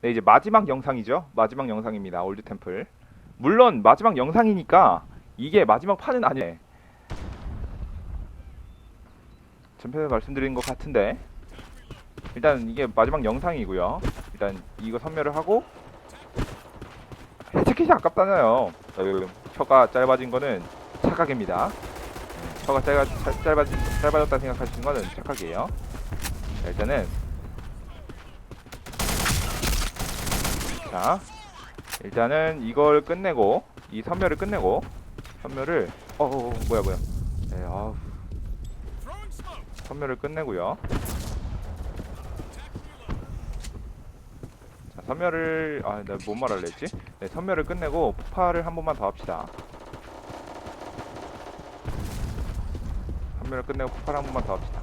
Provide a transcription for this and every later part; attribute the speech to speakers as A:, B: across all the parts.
A: 네, 이제 마지막 영상이죠. 마지막 영상입니다. 올드 템플. 물론 마지막 영상이니까 이게 마지막 판은 아니에요. 전편에 말씀드린 것 같은데 일단 이게 마지막 영상이고요. 일단 이거 선멸을 하고 해체킷이 아깝잖아요. 어, 혀가 짧아진 거는 착각입니다. 네, 혀가 짧아, 차- 짧아진, 짧아졌다 생각하시는 거는 착각이에요. 자, 일단은 자 일단은 이걸 끝내고 이 선멸을 끝내고 선멸을 어, 어, 어 뭐야 뭐야. 네, 아우. 선멸을 끝내고요. 자 선멸을 아 내가 뭔 말할래 했지? 네 선멸을 끝내고 폭발을 한 번만 더 합시다. 선멸을 끝내고 폭발 한 번만 더 합시다.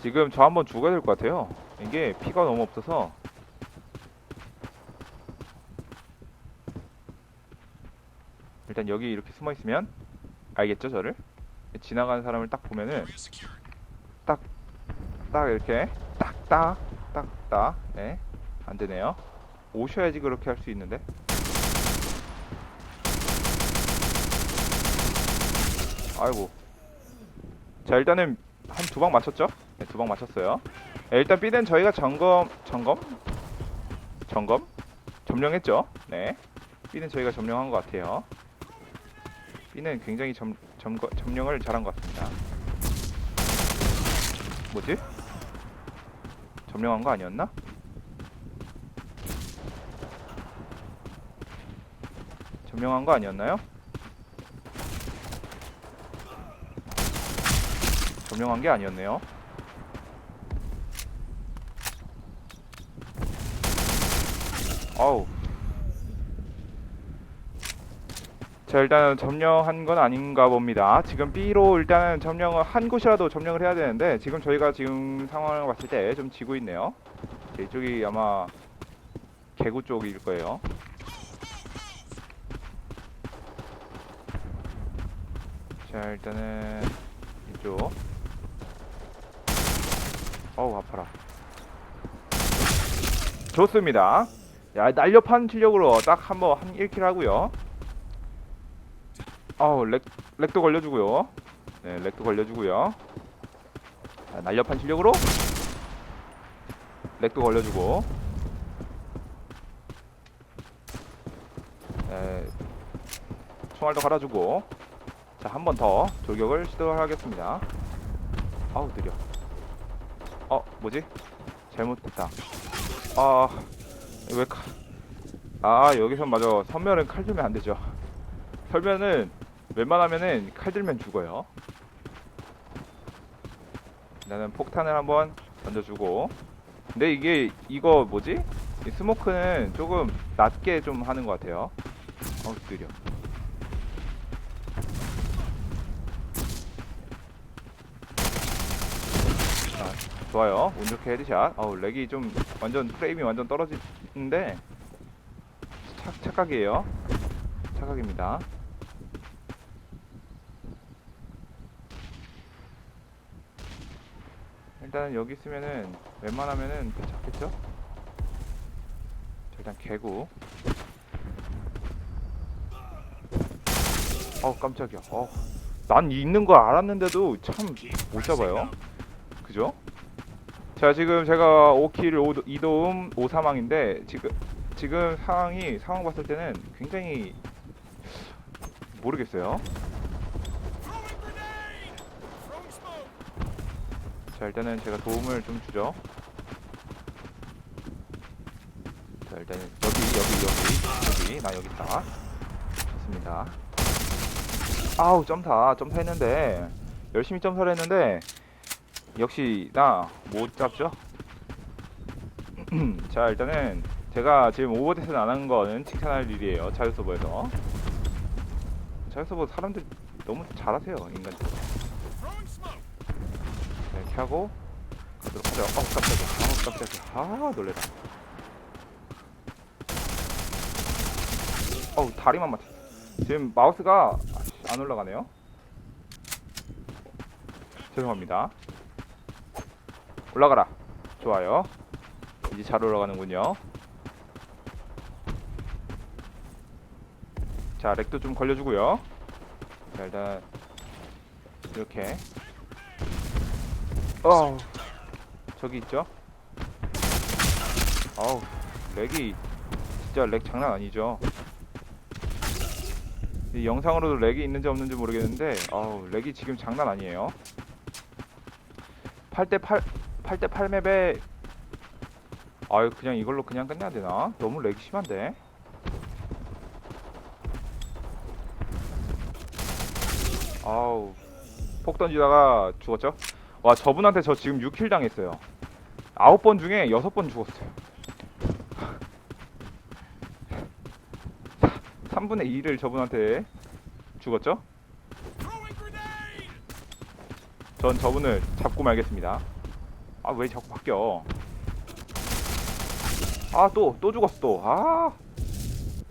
A: 지금 저 한 번 죽어야 될 것 같아요. 이게 피가 너무 없어서 일단 여기 이렇게 숨어 있으면 알겠죠 저를? 지나가는 사람을 딱 보면은 딱 딱 이렇게 딱딱 딱딱. 네. 안 되네요. 오셔야지 그렇게 할 수 있는데. 아이고. 자 일단은 한 두 방 맞췄죠? 네, 두방 맞췄어요. 네, 일단 B는 저희가 점검 점검? 점검? 점령했죠? 네. B는 저희가 점령한 것 같아요 B는 굉장히 점, 점, 점령을 잘한 것 같습니다. 뭐지? 점령한 거 아니었나? 점령한 거 아니었나요? 점령한 게 아니었네요. 아우 자 일단은 점령한 건 아닌가 봅니다. 지금 B로 일단은 점령을 한 곳이라도 점령을 해야 되는데 지금 저희가 지금 상황을 봤을 때 좀 지고 있네요. 자, 이쪽이 아마 개구 쪽일 거예요. 자 일단은 이쪽. 어우 아파라. 좋습니다. 야 날렵한 실력으로 딱 한번 한 1킬 하고요. 아우 렉 렉도 걸려주고요. 네 렉도 걸려주고요. 자, 날렵한 실력으로 렉도 걸려주고. 네, 총알도 갈아주고. 자 한 번 더 돌격을 시도하겠습니다. 아우 느려. 어 뭐지? 잘못됐다. 아 왜 칼? 아 여기서 마저 선멸은 칼 들면 안 되죠. 설면은 웬만하면은 칼 들면 죽어요. 나는 폭탄을 한번 던져주고. 근데 이게 이거 뭐지? 이 스모크는 조금 낮게 좀 하는 것 같아요. 어우 느려. 아, 좋아요. 운 좋게 헤드샷. 어우 렉이 좀 완전 프레임이 완전 떨어지는데 착, 착각이에요. 착각입니다. 일단 여기 있으면은 웬만하면은? 자, 일단 개구. 어우 깜짝이야. 어, 난 있는 거 알았는데도 참 못 잡아요. 그죠? 자 지금 제가 5킬 2도움 5사망인데 지금 지금 상황이 상황 봤을 때는 굉장히 모르겠어요. 자 일단은 제가 도움을 좀 주죠. 자 일단은 여기 여기 여기 여기 나 여기 있다. 좋습니다. 아우 점사 점사 했는데 열심히 점사를 했는데 역시 나 못 잡죠. 자 일단은 제가 지금 오버데스는 안한 거는 칭찬할 일이에요. 자유서버에서. 자유서버 사람들 너무 잘하세요 인간들. 하고 가도록 하죠. 어 깜짝이야. 아 깜짝이야. 아 놀래라. 어우 다리만 맞췄어. 지금 마우스가 안 올라가네요. 죄송합니다. 올라가라. 좋아요. 이제 잘 올라가는군요. 자, 렉도 좀 걸려주고요. 자, 일단 이렇게. 어, 저기 있죠? 어우, 렉이 진짜 렉 장난 아니죠. 이 영상으로도 렉이 있는지 없는지 모르겠는데, 어우, 렉이 지금 장난 아니에요. 8대 8, 8대 8 맵에 아유 그냥 이걸로 그냥 끝내야 되나? 너무 렉이 심한데. 아우 폭 던지다가 죽었죠? 와 저분한테 저 지금 6킬 당했어요. 9번 중에 6번 죽었어요. 3분의 2를 저분한테 죽었죠? 전 저분을 잡고 말겠습니다. 아 왜 자꾸 바뀌어? 아 또 또 죽었어 또. 아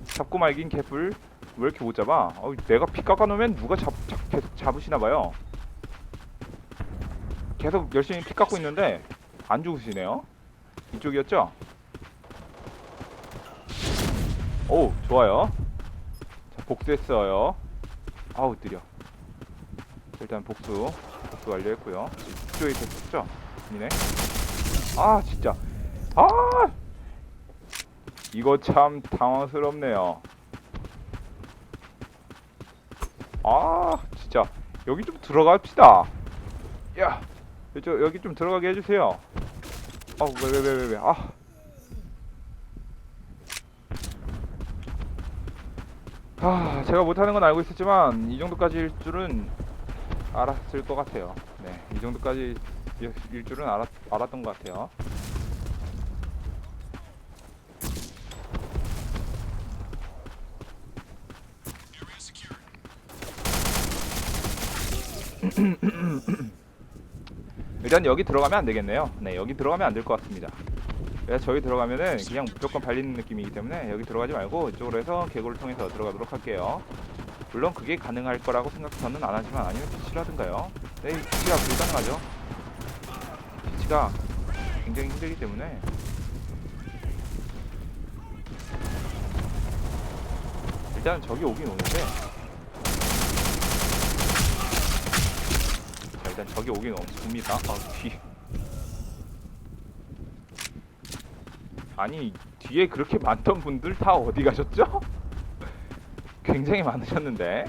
A: 잡고 말긴 개뿔 왜 이렇게 못 잡아? 어, 내가 피 깎아놓으면 누가 잡, 잡 계속 잡으시나 봐요. 계속 열심히 피 깎고 있는데 안 죽으시네요. 이쪽이었죠? 오 좋아요. 자, 복수했어요. 아우 느려. 일단 복수 복수 완료했고요. 이쪽에 있었죠? 아니네. 아 진짜. 아 이거 참 당황스럽네요. 아 진짜 여기 좀 들어갑시다. 야, 저 여기 좀 들어가게 해주세요. 아 왜 왜 왜 왜 왜? 아. 아, 제가 못하는 건 알고 있었지만 이 정도까지일 줄은 알았을 것 같아요. 네, 이 정도까지 일 줄은 알았, 알았던 것 같아요. 일단 여기 들어가면 안 되겠네요. 네, 여기 들어가면 안 될 것 같습니다. 그래서 저기 들어가면은 그냥 무조건 발리는 느낌이기 때문에 여기 들어가지 말고 이쪽으로 해서 개구를 통해서 들어가도록 할게요. 물론 그게 가능할 거라고 생각서는 안 하지만 아니면 빛이라든가요. 네, 빛이가 불가능하죠. 빛이가 굉장히 힘들기 때문에 일단 저기 오긴 오는데 일단 저기 오긴 오- 옵니다. 아 뒤. 아니 뒤에 그렇게 많던 분들 다 어디 가셨죠? 굉장히 많으셨는데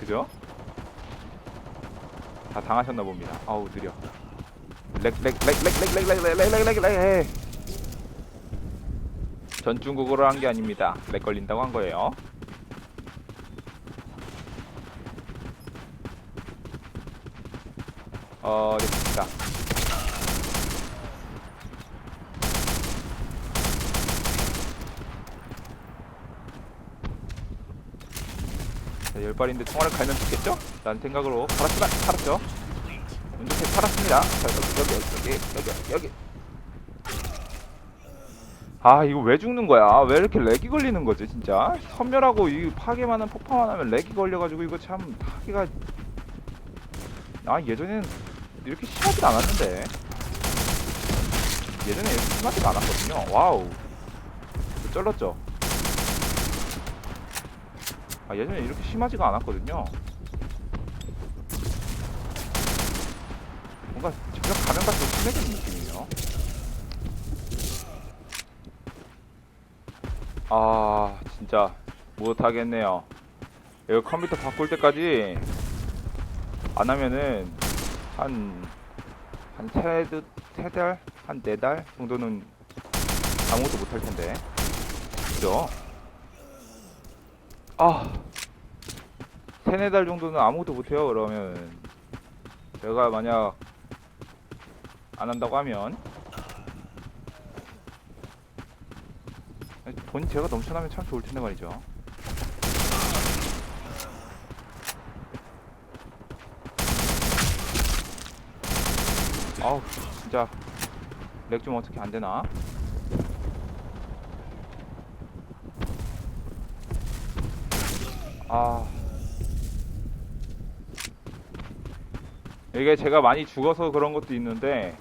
A: 그죠? 다 당하셨나 봅니다. 아우 느려. 렉렉렉렉렉렉렉렉렉렉렉렉렉 전 중국어로 한 게 아닙니다. 렉 걸린다고 한 거예요. 어, 됐습니다. 자, 열 발인데 총알을 갈면 죽겠죠? 라는 생각으로 팔았지만 팔았죠. 운 좋게 팔았습니다. 자, 여기 여기 여기 여기 여기. 아 이거 왜 죽는 거야? 왜 이렇게 렉이 걸리는 거지 진짜? 선멸하고 이 파괴만한 폭파만 하면 렉이 걸려가지고 이거 참 하기가 아 예전엔 이렇게 심하지 않았는데 예전에 이렇게 심하지가 않았거든요. 와우 쩔렀죠? 아 예전에 이렇게 심하지가 않았거든요. 뭔가 점점 가면 갈수록 심해지는 느낌이에요. 아 진짜 못하겠네요. 이거 컴퓨터 바꿀 때까지 안 하면은 한한세 달, 한 네 달 정도는 아무것도 못 할 텐데. 그죠? 아, 세네 달 정도는 아무것도 못 해요. 그러면 제가 만약 안 한다고 하면 돈 제가 넘쳐나면 참 좋을 텐데 말이죠. 아우 진짜 렉 좀 어떻게 안 되나? 아 이게 제가 많이 죽어서 그런 것도 있는데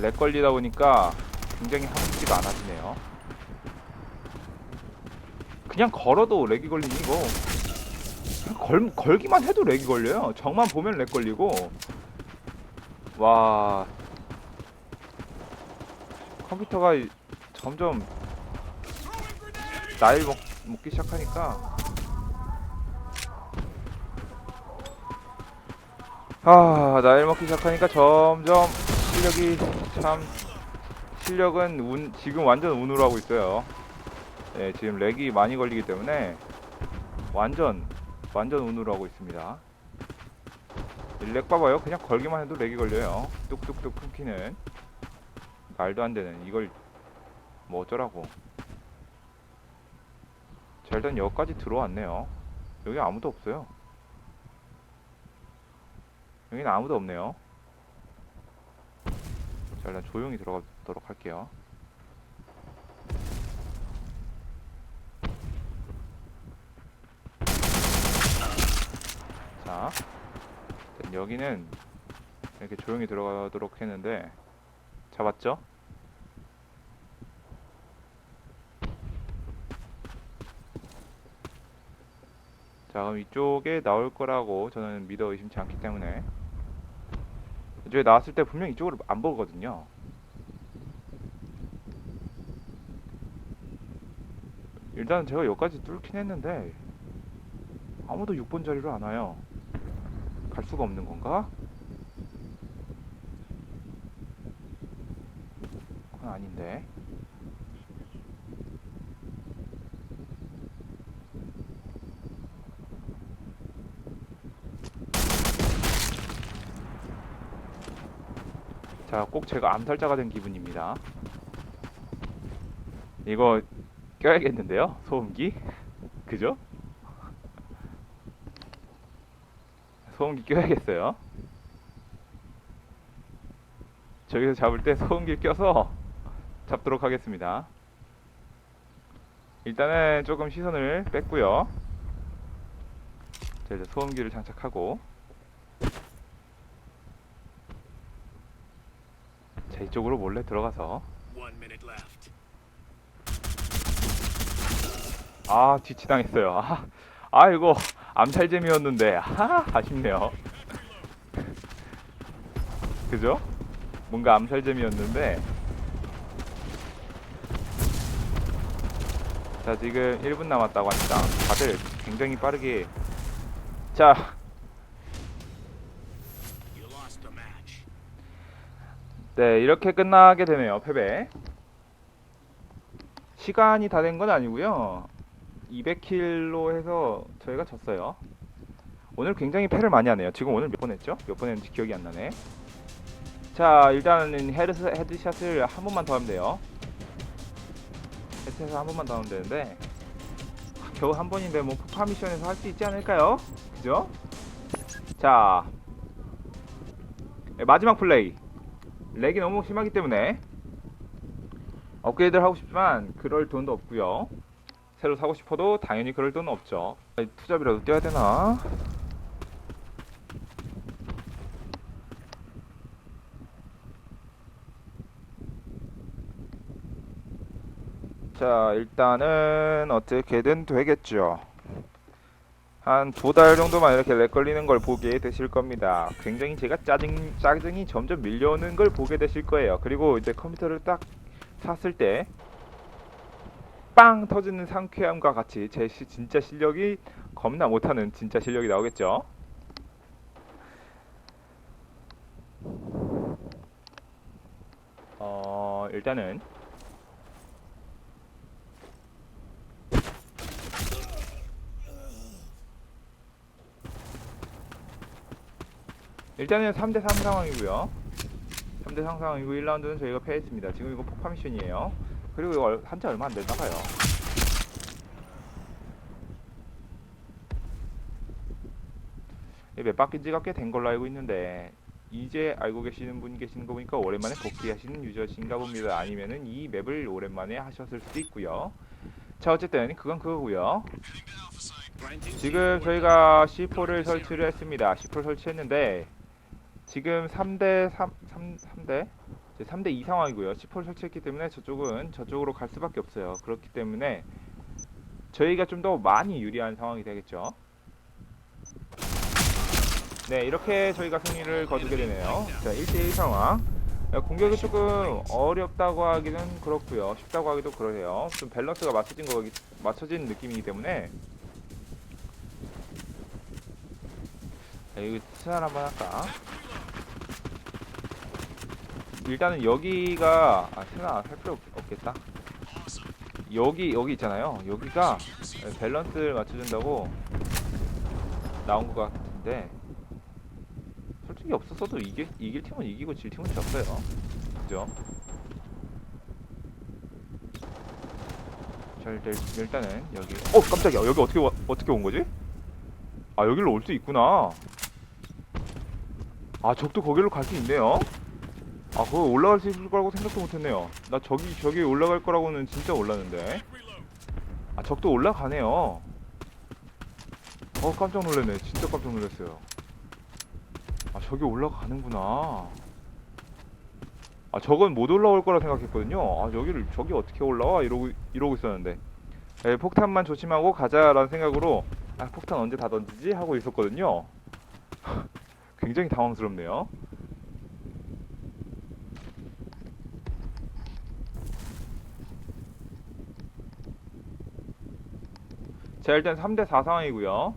A: 렉 걸리다 보니까 굉장히 하기가 많아지네요. 그냥 걸어도 렉이 걸리니 이거 걸, 걸기만 해도 렉이 걸려요. 정만 보면 렉 걸리고 와 컴퓨터가 이- 점점 나이 먹, 먹기 시작하니까 아 나이 먹기 시작하니까 점점 실력이 참 실력은 운 지금 완전 운으로 하고 있어요. 예, 지금 렉이 많이 걸리기 때문에 완전 완전 운으로 하고 있습니다. 이렉 봐봐요. 그냥 걸기만 해도 렉이 걸려요. 뚝뚝뚝 끊기는 말도 안 되는 이걸 뭐 어쩌라고. 자 일단 여기까지 들어왔네요. 여기 아무도 없어요. 여기는 아무도 없네요. 자 일단 조용히 들어가도록 할게요. 자, 여기는 이렇게 조용히 들어가도록 했는데 잡았죠? 자 그럼 이쪽에 나올 거라고 저는 믿어 의심치 않기 때문에 이쪽에 나왔을 때 분명 이쪽으로 안 보거든요 일단 제가 여기까지 뚫긴 했는데 아무도 6번 자리로 안 와요 갈 수가 없는 건가? 그건 아닌데 자, 꼭 제가 암살자가 된 기분입니다. 이거 껴야겠는데요? 소음기? 그죠? 소음기 껴야겠어요. 저기서 잡을 때 소음기 껴서 잡도록 하겠습니다. 일단은 조금 시선을 뺐고요. 자, 이제 소음기를 장착하고 자, 이쪽으로 몰래 들어가서. 아 뒤치당했어요. 아, 아 이거 암살잼이었는데 아 아쉽네요. 그죠? 뭔가 암살잼이었는데 자 지금 1분 남았다고 합니다. 다들 굉장히 빠르게 자. 네, 이렇게 끝나게 되네요, 패배. 시간이 다 된 건 아니고요. 200킬로 해서 저희가 졌어요. 오늘 굉장히 패를 많이 하네요. 지금 오늘 몇 번 했죠? 몇 번 했는지 기억이 안 나네. 자, 일단은 헤드, 헤드샷을 한 번만 더 하면 돼요. 헤드샷을 한 번만 더 하면 되는데 겨우 한 번인데 뭐 폭파 미션에서 할 수 있지 않을까요? 그죠? 자, 네, 마지막 플레이. 렉이 너무 심하기 때문에 업그레이드를 하고 싶지만 그럴 돈도 없고요. 새로 사고 싶어도 당연히 그럴 돈은 없죠. 투잡이라도 떼야 되나? 자, 일단은 어떻게든 되겠죠. 한 두 달 정도만 이렇게 렉 걸리는 걸 보게 되실 겁니다. 굉장히 제가 짜증, 짜증이 점점 밀려오는 걸 보게 되실 거예요. 그리고 이제 컴퓨터를 딱 샀을 때, 빵 터지는 상쾌함과 같이 제 시- 진짜 실력이 겁나 못하는 진짜 실력이 나오겠죠. 어, 일단은 일단은 3대3 상황이고요. 3대3 상황이고 1라운드는 저희가 패했습니다. 지금 이거 폭파 미션이에요. 그리고 한자 얼마 안 됐나 봐요. 몇 바퀴지가 꽤 된 걸로 알고 있는데 이제 알고 계시는 분 계시는 거 보니까 오랜만에 복귀하시는 유저신가 봅니다. 아니면은 이 맵을 오랜만에 하셨을 수도 있고요. 자 어쨌든 그건 그거고요. 지금 저희가 C4를 설치를 했습니다. C4 설치했는데 지금 3대 3, 3, 3대 이제 3대 2 상황이고요. 10호를 설치했기 때문에 저쪽은 저쪽으로 갈 수밖에 없어요. 그렇기 때문에 저희가 좀 더 많이 유리한 상황이 되겠죠. 네, 이렇게 저희가 승리를 거두게 되네요. 자, 1대1 상황. 야, 공격이 조금 어렵다고 하기는 그렇고요. 쉽다고 하기도 그러네요. 좀 밸런스가 맞춰진 거 맞춰진 느낌이기 때문에 자, 이거 스날 한번 할까? 일단은 여기가 아 스날 할 필요 없- 없겠다. 여기 여기 있잖아요. 여기가 밸런스를 맞춰준다고 나온 것 같은데 솔직히 없었어도 이길 이길 팀은 이기고 질 팀은 졌어요. 그죠? 자 일단 일단은 여기 어 깜짝이야 여기 어떻게 와, 어떻게 온 거지? 아 여기로 올 수 있구나. 아 적도 거기로 갈 수 있네요. 아 그거 올라갈 수 있을 거라고 생각도 못했네요. 나 저기 저기 올라갈 거라고는 진짜 몰랐는데. 아 적도 올라가네요. 어 깜짝 놀랐네. 진짜 깜짝 놀랐어요. 아 저기 올라가는구나. 아 저건 못 올라올 거라 생각했거든요. 아 여기를 저기 어떻게 올라와 이러고 이러고 있었는데. 에, 폭탄만 조심하고 가자라는 생각으로 아 폭탄 언제 다 던지지 하고 있었거든요. 굉장히 당황스럽네요. 자 일단 3대 4 상황이고요.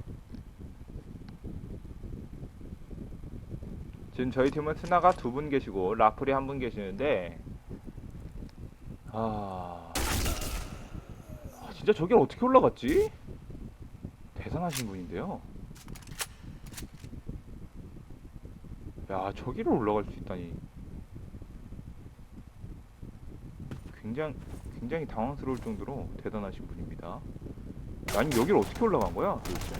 A: 지금 저희 팀은 스나가 두 분 계시고 라플이 한 분 계시는데 아... 아, 진짜 저길 어떻게 올라갔지? 대단하신 분인데요. 야 저기로 올라갈 수 있다니 굉장히 굉장히 당황스러울 정도로 대단하신 분입니다. 아니 여기를 어떻게 올라간 거야 도대체?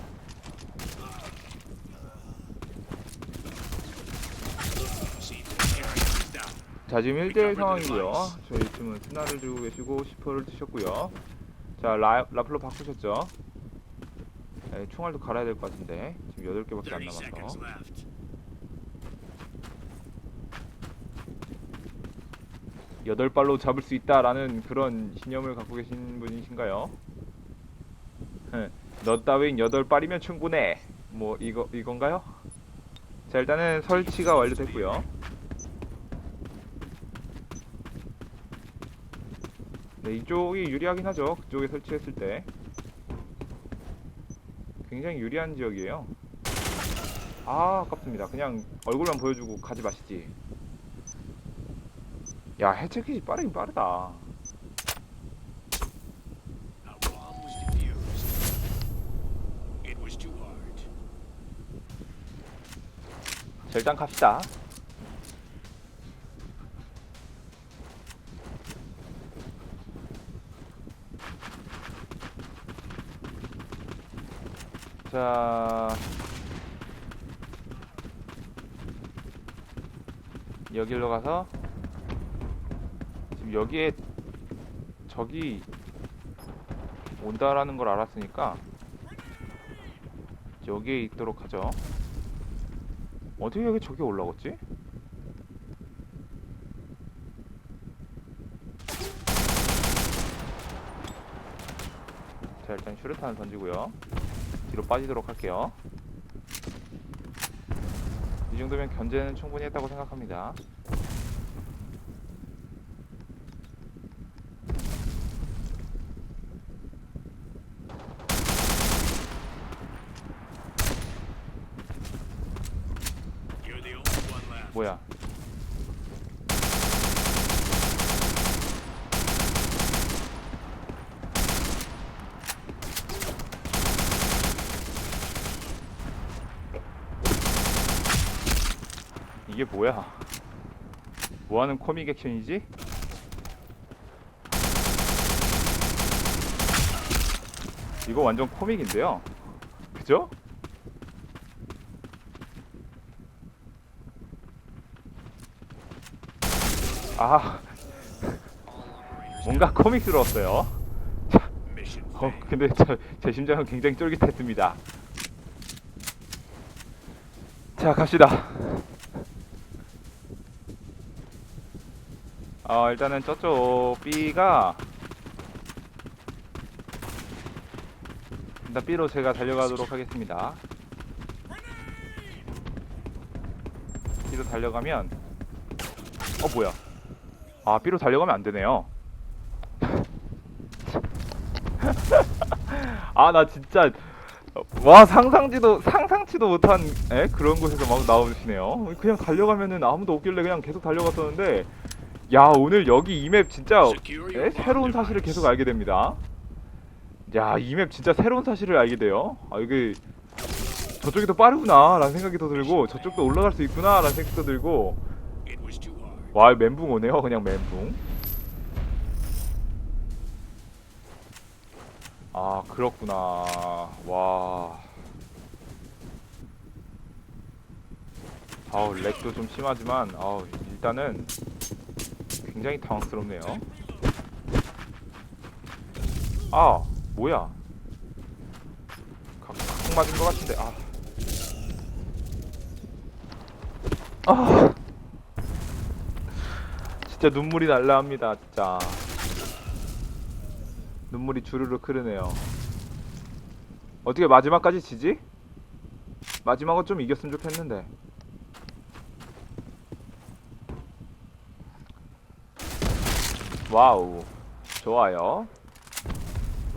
A: 자 지금 1대1 상황이고요. 저희 팀은 스나를 들고 계시고 10%를 드셨고요. 자 라, 라플로 바꾸셨죠? 네, 총알도 갈아야 될 것 같은데 지금 8개밖에
B: 안30 seconds
A: 남아서
B: left.
A: 여덟 발로 잡을 수 있다라는 그런 신념을 갖고 계신 분이신가요? 흠, 너 따윈 여덟 발이면 충분해. 뭐 이거 이건가요? 자 일단은 설치가 완료됐고요. 네 이쪽이 유리하긴 하죠. 그쪽에 설치했을 때 굉장히 유리한 지역이에요. 아 아깝습니다. 그냥 얼굴만 보여주고 가지 마시지. 야 해체기 빠르긴 빠르다. 자 일단 갑시다. 자 여기로 가서 지금 여기에 적이 온다라는 걸 알았으니까 여기에 있도록 하죠. 어떻게 여기 저기 올라갔지? 자 일단 슈르탄 던지고요. 뒤로 빠지도록 할게요. 이 정도면 견제는 충분히 했다고 생각합니다 이게 뭐야 뭐하는 코믹 액션이지? 이거 완전 코믹인데요 그죠? 아 뭔가 코믹스러웠어요. 어. 근데 저, 제 심장은 굉장히 쫄깃했습니다. 자 갑시다. 어, 일단은 저쪽 B가 일단 B로 제가 달려가도록 하겠습니다. B로 달려가면 어 뭐야? 아 B로 달려가면 안 되네요. 아 나 진짜 와 상상지도 상상치도 못한 에? 그런 곳에서 막 나오시네요. 그냥 달려가면은 아무도 없길래 그냥 계속 달려갔었는데 야 오늘 여기 이 맵 진짜 에? 새로운 사실을 계속. 알게 됩니다. 야 이 맵 진짜 새로운 사실을 알게 돼요. 아 이게 저쪽이 더 빠르구나 라는 생각이 더 들고 저쪽도 올라갈 수 있구나 라는 생각도 들고. 와 멘붕 오네요 그냥 멘붕 아 그렇구나 와 아우 렉도 좀 심하지만 아우 일단은 굉장히 당황스럽네요. 아 뭐야? 각, 각 맞은 것 같은데 아. 아. 진짜 눈물이 날라옵니다 진짜. 눈물이 주르륵 흐르네요. 어떻게 마지막까지 지지? 마지막은 좀 이겼으면 좋겠는데 와우 좋아요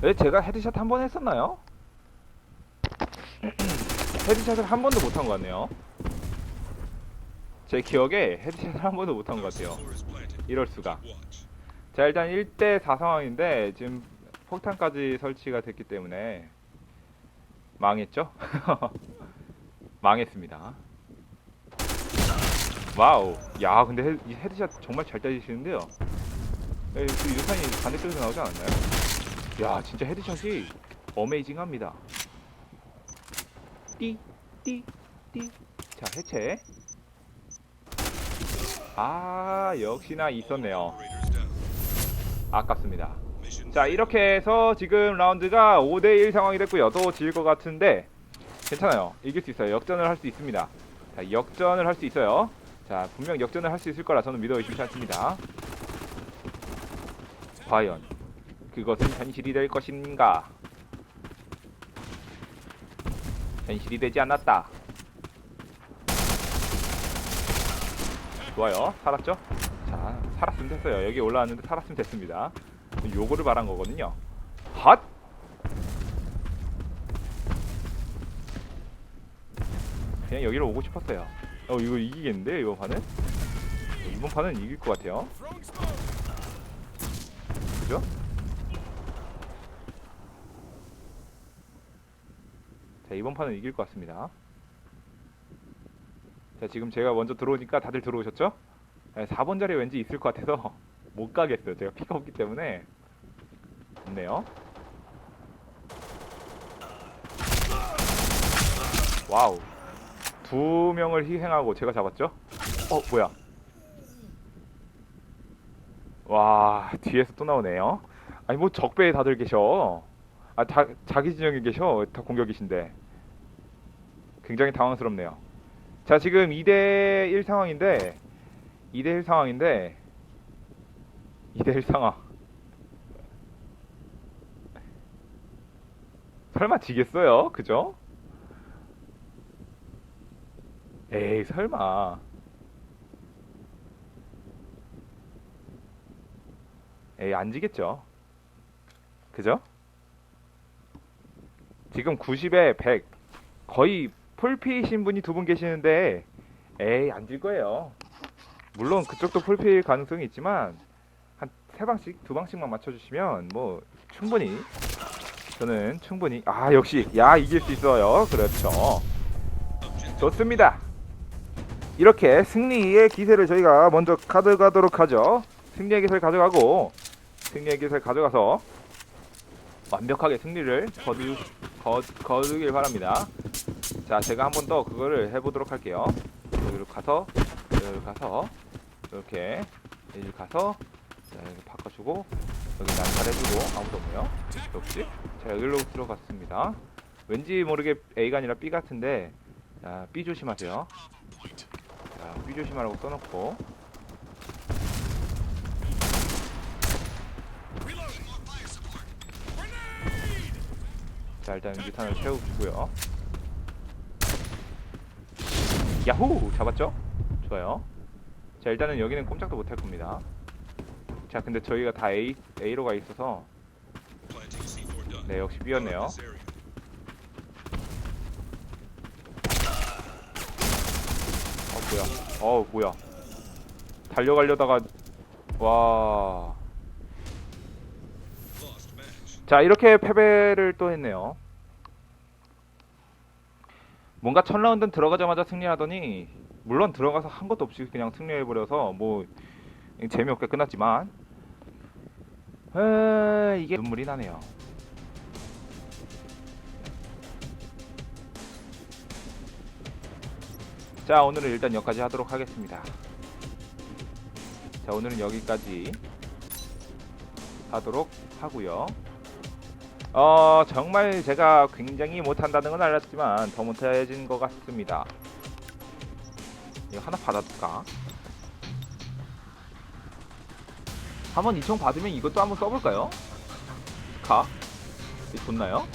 A: 왜 제가 헤드샷 한 번 했었나요? 헤드샷을 한 번도 못한 것 같네요 제 기억에 헤드샷을 한 번도 못한 것 같아요 이럴 수가 자 일단 1대 4 상황인데 지금 폭탄까지 설치가 됐기 때문에 망했죠? 망했습니다. 와우. 야 근데 헤드샷 정말 잘 따지시는데요. 에, 그 유산이 반대쪽에서 나오지 않았나요? 야 진짜 헤드샷이 어메이징합니다. 띠, 띠, 띠. 자 해체. 아 역시나 있었네요. 아깝습니다. 자 이렇게 해서 지금 라운드가 5대1 상황이 됐고요 또 질 것 같은데 괜찮아요 이길 수 있어요 역전을 할 수 있습니다 자 역전을 할 수 있어요 자 분명 역전을 할 수 있을 거라 저는 믿어 의심치 않습니다 과연 그것은 현실이 될 것인가 현실이 되지 않았다 좋아요 살았죠 자 살았으면 됐어요 여기 올라왔는데 살았으면 됐습니다 요거를 말한 거거든요. 핫! 그냥 여기로 오고 싶었어요. 어 이거 이기겠는데 이번 판은? 이번 판은 이길 것 같아요. 그죠? 자 이번 판은 이길 것 같습니다. 자 지금 제가 먼저 들어오니까 다들 들어오셨죠? 네, 4번 자리에 왠지 있을 것 같아서 못 가겠어요. 제가 피가 없기 때문에 없네요. 와우. 두 명을 희생하고 제가 잡았죠? 어, 뭐야? 와, 뒤에서 또 나오네요. 아니, 뭐 적배에 다들 계셔. 아, 자, 자기 진영에 계셔. 다 공격이신데. 굉장히 당황스럽네요. 자, 지금 2대 1 상황인데, 2대 1 상황인데, 2대 1 상황. 설마 지겠어요? 그죠? 에이, 설마. 에이, 안 지겠죠? 그죠? 지금 90에 100. 거의 풀피이신 분이 두 분 계시는데, 에이, 안 질 거예요. 물론 그쪽도 풀피일 가능성이 있지만, 한 세 방씩, 두 방씩만 맞춰주시면, 뭐, 충분히 저는 충분히 아 역시 야 이길 수 있어요 그렇죠 좋습니다 이렇게 승리의 기세를 저희가 먼저 가져가도록 하죠 승리의 기세를 가져가고 승리의 기세를 가져가서 완벽하게 승리를 거두, 거, 거두길 바랍니다. 자 제가 한 번 더 그거를 해보도록 할게요. 여기로 가서 여기로 가서 이렇게 여기로 가서 자 여기 바꿔주고 여기 난살해주고 아무도 없네요. 역시. 자 여기로 들어갔습니다. 왠지 모르게 A가 아니라 B 같은데 자 B 조심하세요. 자 B 조심하라고 써놓고 자 일단 유탄을 채우고요. 야호 잡았죠? 좋아요. 자 일단은 여기는 꼼짝도 못할 겁니다. 자 근데 저희가 다 A A로 가 있어서
B: Planting C4 done.
A: 네 역시 B였네요. 어 뭐야? 어 뭐야? 달려가려다가 와. 자 이렇게 패배를 또 했네요. 뭔가 첫 라운드는 들어가자마자 승리하더니 물론 들어가서 한 것도 없이 그냥 승리해 버려서 뭐 재미없게 끝났지만 에, 이게 눈물이 나네요. 자 오늘은 일단 여기까지 하도록 하겠습니다. 자 오늘은 여기까지 하도록 하고요. 어 정말 제가 굉장히 못한다는 건 알았지만 더 못해진 것 같습니다. 이거 하나 받아둘까? 한번 이총 받으면 이것도 한번 써볼까요? 가? 이게 좋나요?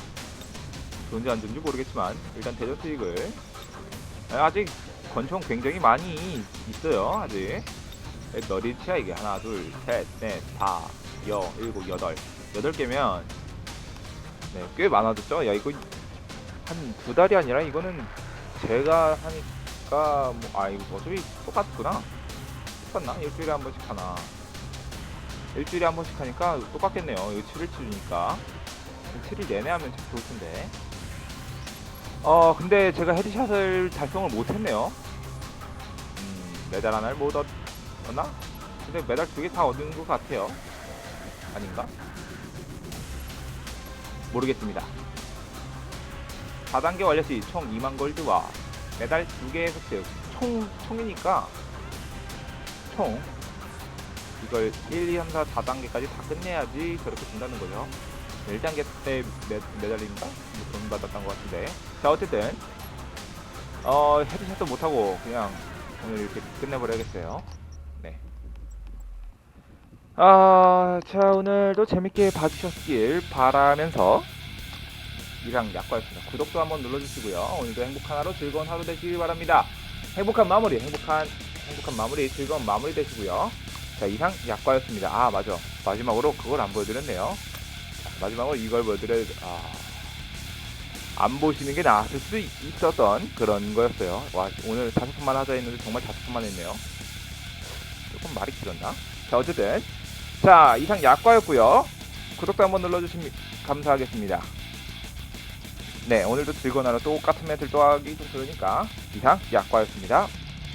A: 좋은지 안 좋은지 모르겠지만 일단 대전 수익을 아직 권총 굉장히 많이 있어요 아직 몇 일치야 이게 하나 둘 셋 넷 다 여 일곱 여덟 여덟 개면 네, 꽤 많아졌죠? 야, 이거 한 두 달이 아니라 이거는 제가 하니까 뭐, 아, 이거 어차피 똑같구나. 똑같나? 일주일에 한 번씩 하나. 일주일에 한 번씩 하니까 똑같겠네요. 이거 7일 치주니까. 7일 내내 하면 참 좋을 텐데. 어, 근데 제가 헤드샷을 달성을 못했네요. 음, 메달 하나를 못 얻었나? 근데 메달 두 개 다 얻은 것 같아요. 아닌가? 모르겠습니다. 4단계 완료 시 총 2만 골드와 메달 2개의 획득. 총, 총이니까 총 이걸 1, 2, 3, 4, 4단계까지 다 끝내야지 저렇게 준다는 거죠. 1단계 때 메, 메달인가? 뭐돈 받았던 것 같은데. 자, 어쨌든 어, 헤드샷도 못하고 그냥 오늘 이렇게 끝내버려야겠어요. 네. 아, 자, 오늘도 재밌게 봐주셨길 바라면서 이상 약과였습니다. 구독도 한번 눌러주시고요. 오늘도 행복한 하루, 즐거운 하루 되시길 바랍니다. 행복한 마무리, 행복한, 행복한 마무리, 즐거운 마무리 되시고요. 자, 이상 약과였습니다. 아, 맞아. 마지막으로 그걸 안 보여드렸네요. 자, 마지막으로 이걸 보여드려, 아, 안 보시는 게 나았을 수 있- 있었던 그런 거였어요. 와, 오늘 다섯 번만 하자 했는데 정말 다섯 번만 했네요. 조금 말이 길었나? 자, 어쨌든. 자, 이상 약과였고요. 구독도 한번 눌러주시면 감사하겠습니다. 네, 오늘도 즐거운 하루 똑같은 멘트를 또 하기 좀 그러니까 이상 약과였습니다.